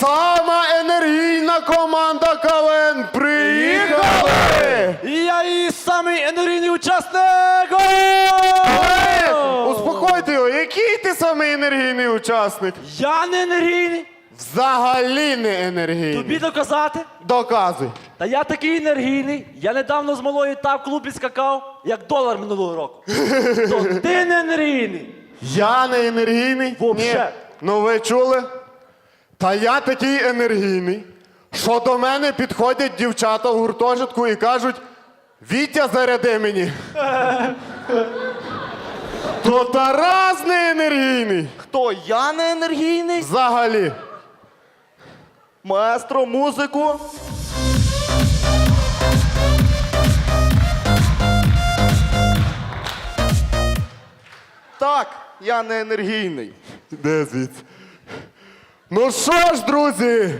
сама енергійна команда КВН приїхали! І я її самий енергійний учасник! Успокойте його, який ти самий енергійний учасник? Я не енергійний. Взагалі не енергійний. Тобі доказати? Доказуй. Та я такий енергійний. Я недавно з малою так в клубі скакав, як долар минулого року. То ти не енергійний. Я не енергійний? Вообще. Ні. Ну ви чули? Та я такий енергійний, що до мене підходять дівчата в гуртожитку і кажуть: Вітя, заряди мені. То Тарас не енергійний. Хто? Я не енергійний? Взагалі. Маестро, музику. Так, я не енергійний. Де звідси? Ну що ж, друзі?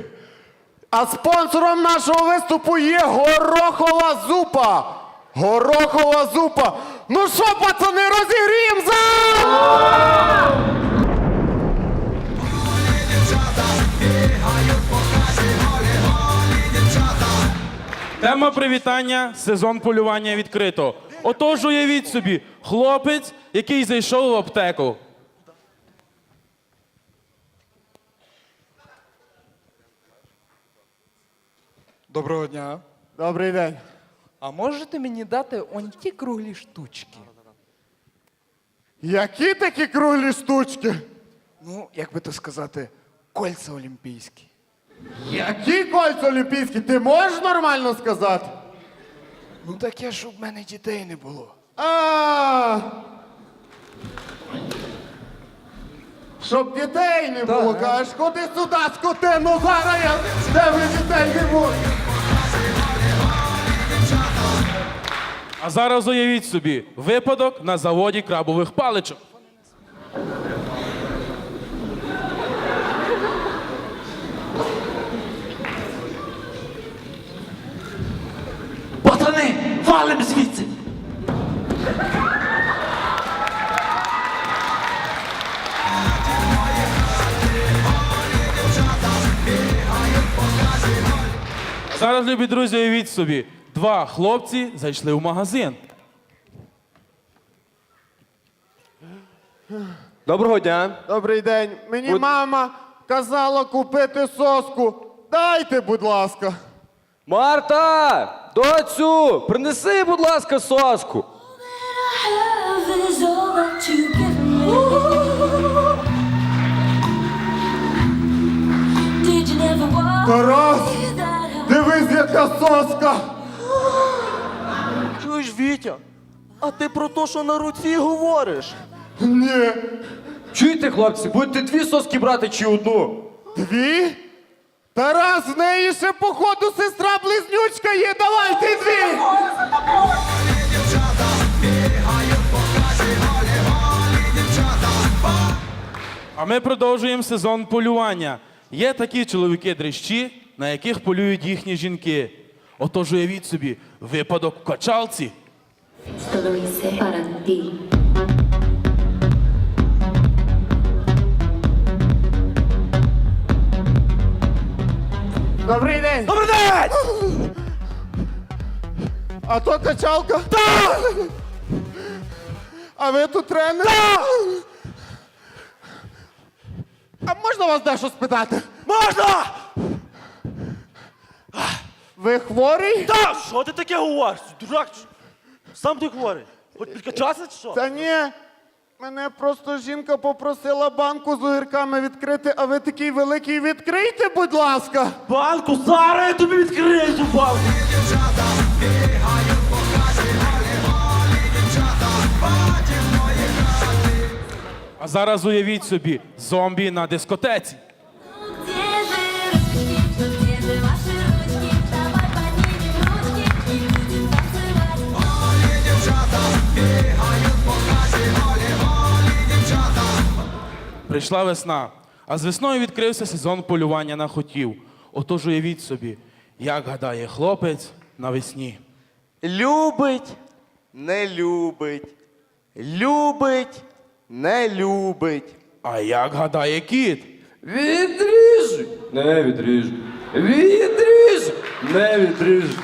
А спонсором нашого виступу є горохова зупа. Горохова зупа. Ну що, пацани, розігріємо зал! Тема привітання сезон полювання відкрито. Отож, уявіть собі, хлопець, який зайшов в аптеку. Доброго дня. Добрий день. А можете мені дати он ті круглі штучки? Які такі круглі штучки? Ну, як би то сказати, кольця олімпійські. Які кольця олімпійські? Ти можеш нормально сказати? Ну таке, щоб в мене дітей не було. А. Щоб дітей не було, кажеш, ходи сюди, скотину, зараз я тебе А зараз уявіть собі, випадок на заводі крабових паличок. Пацани, валим звідси! Зараз, любі друзі, уявіть собі, два хлопці зайшли в магазин. Доброго дня. Добрий день. Мені Будь- мама казала купити соску. Дайте, будь ласка. Марта! Доцю! Принеси, будь ласка, соску. have is all that you give me. Did you never walk Тарас, that дивись, яка соска. Вітя? А ти про те, що на руці говориш? Ні. Чуєте, хлопці, будете дві соски брати чи одну? Дві? Тарас, в неї ще походу сестра близнючка є. Давайте дві. А ми продовжуємо сезон полювання. Є такі чоловіки-дрищі, на яких полюють їхні жінки. Отож, уявіть собі, випадок в качалці. Esto lo hice para ti. Добрий день. Добрий день! А то качалка? Так! А ви тут тренер? Так! А можна вас дещо спитати? Можна! Ви хворий? Та, що ти таке говориш? Дурак, сам ти хворий. Хоч підкачатися чи що? Та ні. Мене просто жінка попросила банку з огірками відкрити, а ви такий великий відкрийте, будь ласка. Банку, зараз я тобі відкрию цю банку. А зараз уявіть собі, зомбі на дискотеці. Прийшла весна, а з весною відкрився сезон полювання на хотів. Отож уявіть собі, як гадає хлопець навесні. Любить, не любить. Любить, не любить. А як гадає кіт? Відріж не відріжу. Відріжу, не відріжу.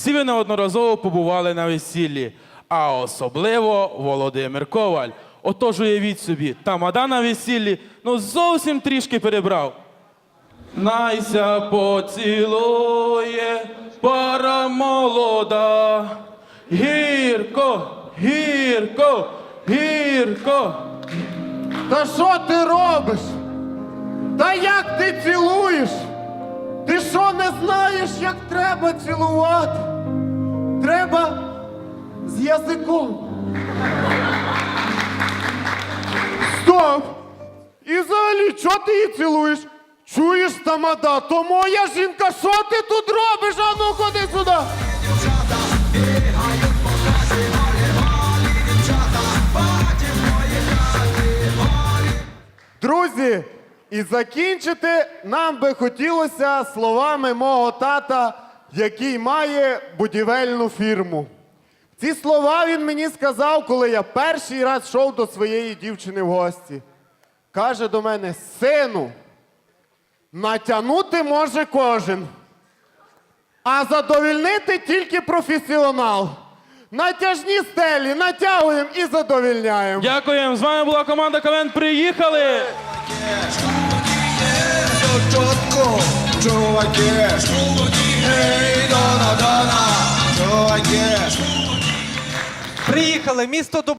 Всі ви неодноразово побували на весіллі, а особливо Володимир Коваль. Отож уявіть собі, тамада на весіллі ну зовсім трішки перебрав. Найся поцілує пара молода. Гірко, гірко, гірко. Та що ти робиш? Та як ти цілуєш? Знаєш, як треба цілувати? Треба з язиком. Стоп! І взагалі, чого ти її цілуєш? Чуєш, тамада, то моя жінка, що ти тут робиш? А ну ходи сюди! Друзі, і закінчити нам би хотілося словами мого тата, який має будівельну фірму. Ці слова він мені сказав, коли я перший раз йшов до своєї дівчини в гості. Каже до мене: сину, натягнути може кожен, а задовільнити тільки професіонал. Натяжні стелі натягуємо і задовільняємо. Дякуємо. З вами була команда КВН. Приїхали! Чітко, чуваки. Ей, дона, дона, чуваки. Приїхали, місто Дуб...